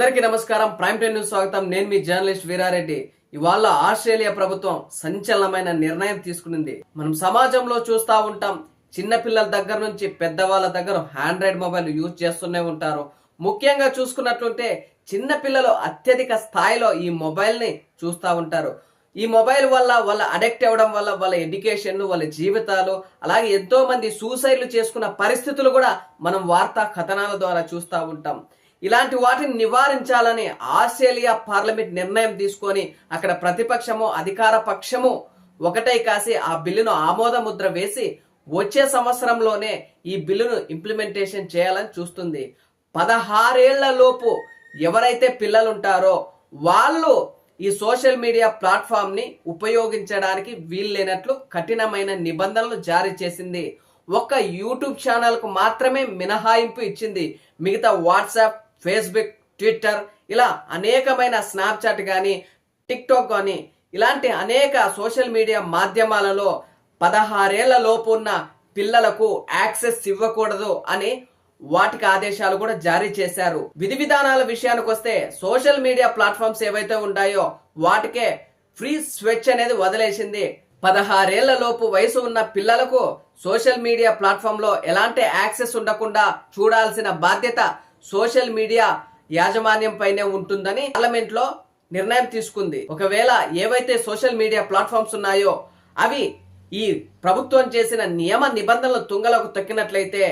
అందరికీ నమస్కారం. Prime time news స్వాగతం. నేను మీ జర్నలిస్ట్ వీరారెడ్డి. ఇవాళ ఆస్ట్రేలియా ప్రభుత్వం సంచలనమైన నిర్ణయం తీసుకునింది. మనం సమాజంలో చూస్తూ ఉంటాం. చిన్నపిల్లల దగ్గర నుంచి పెద్దవాళ్ళ దగ్గర ఆండ్రాయిడ్ మొబైల్ యూజ్ చేస్తూనే ఉంటారు. ముఖ్యంగా చూసుకున్నట్లుంటే చిన్నపిల్లలు అత్యధిక స్థాయిలో ఈ మొబైల్ని చూస్తూ ఉంటారు. ఈ మొబైల్ వల్ల వాళ్ళ అడిక్ట్ అవ్వడం వల్ల వాళ్ళ ఎడ్యుకేషన్ వాళ్ళ జీవితాలు అలాగే ఎంతో మంది సూసైడ్లు చేసుకున్న పరిస్థితులు కూడా మనం వార్తా కథనాల ద్వారా చూస్తూ ఉంటాం. ఇలాంటి వాటిని నివారించాలని ఆస్ట్రేలియా పార్లమెంట్ నిర్ణయం తీసుకొని అక్కడ ప్రతిపక్షము అధికార పక్షము ఒకటై కాసి ఆ బిల్లును ఆమోదముద్ర వేసి వచ్చే సంవత్సరంలోనే ఈ బిల్లును ఇంప్లిమెంటేషన్ చేయాలని చూస్తుంది. పదహారేళ్ళ లోపు ఎవరైతే పిల్లలుంటారో వాళ్ళు ఈ సోషల్ మీడియా ప్లాట్ఫామ్ని ఉపయోగించడానికి వీల్లేనట్లు కఠినమైన నిబంధనలు జారీ చేసింది. ఒక్క యూట్యూబ్ ఛానల్కు మాత్రమే మినహాయింపు ఇచ్చింది. మిగతా వాట్సాప్ ఫేస్బుక్ ట్విట్టర్ ఇలా అనేకమైన స్నాప్చాట్ కానీ టిక్టాక్ కానీ ఇలాంటి అనేక సోషల్ మీడియా మాధ్యమాలలో పదహారేళ్ళ లోపు ఉన్న పిల్లలకు యాక్సెస్ ఇవ్వకూడదు అని వాటికి ఆదేశాలు కూడా జారీ చేశారు. విధి విధానాల విషయానికి వస్తే సోషల్ మీడియా ప్లాట్ఫామ్స్ ఏవైతే ఉన్నాయో వాటికే ఫ్రీ స్వేచ్ఛ అనేది వదిలేసింది. పదహారేళ్ళ లోపు వయసు ఉన్న పిల్లలకు సోషల్ మీడియా ప్లాట్ఫామ్లో ఎలాంటి యాక్సెస్ ఉండకుండా చూడాల్సిన బాధ్యత సోషల్ మీడియా యాజమాన్యం పైనే ఉంటుందని పార్లమెంట్లో నిర్ణయం తీసుకుంది. ఒకవేళ ఏవైతే సోషల్ మీడియా ప్లాట్ఫామ్స్ ఉన్నాయో అవి ఈ ప్రభుత్వం చేసిన నియమ నిబంధనలు తుంగలకు తొక్కినట్లయితే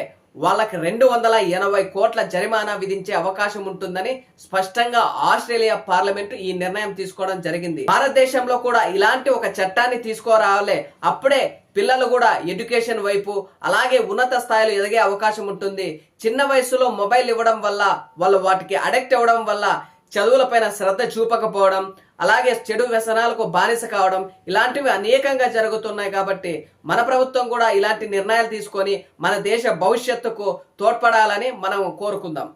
వాళ్ళకి రెండు వందల ఎనభై కోట్ల జరిమానా విధించే అవకాశం ఉంటుందని స్పష్టంగా ఆస్ట్రేలియా పార్లమెంటు ఈ నిర్ణయం తీసుకోవడం జరిగింది. భారతదేశంలో కూడా ఇలాంటి ఒక చట్టాన్ని తీసుకురావాలే అప్పుడే పిల్లలు కూడా ఎడ్యుకేషన్ వైపు అలాగే ఉన్నత స్థాయిలో ఎదిగే అవకాశం ఉంటుంది. చిన్న వయసులో మొబైల్ ఇవ్వడం వల్ల వాళ్ళు వాటికి అడిక్ట్ అవ్వడం వల్ల చదువులపైన శ్రద్ధ చూపకపోవడం అలాగే చెడు వ్యసనాలకు బానిస కావడం ఇలాంటివి అనేకంగా జరుగుతున్నాయి కాబట్టి మన ప్రభుత్వం కూడా ఇలాంటి నిర్ణయాలు తీసుకొని మన దేశ భవిష్యత్తుకు తోడ్పడాలని మనం కోరుకుందాం.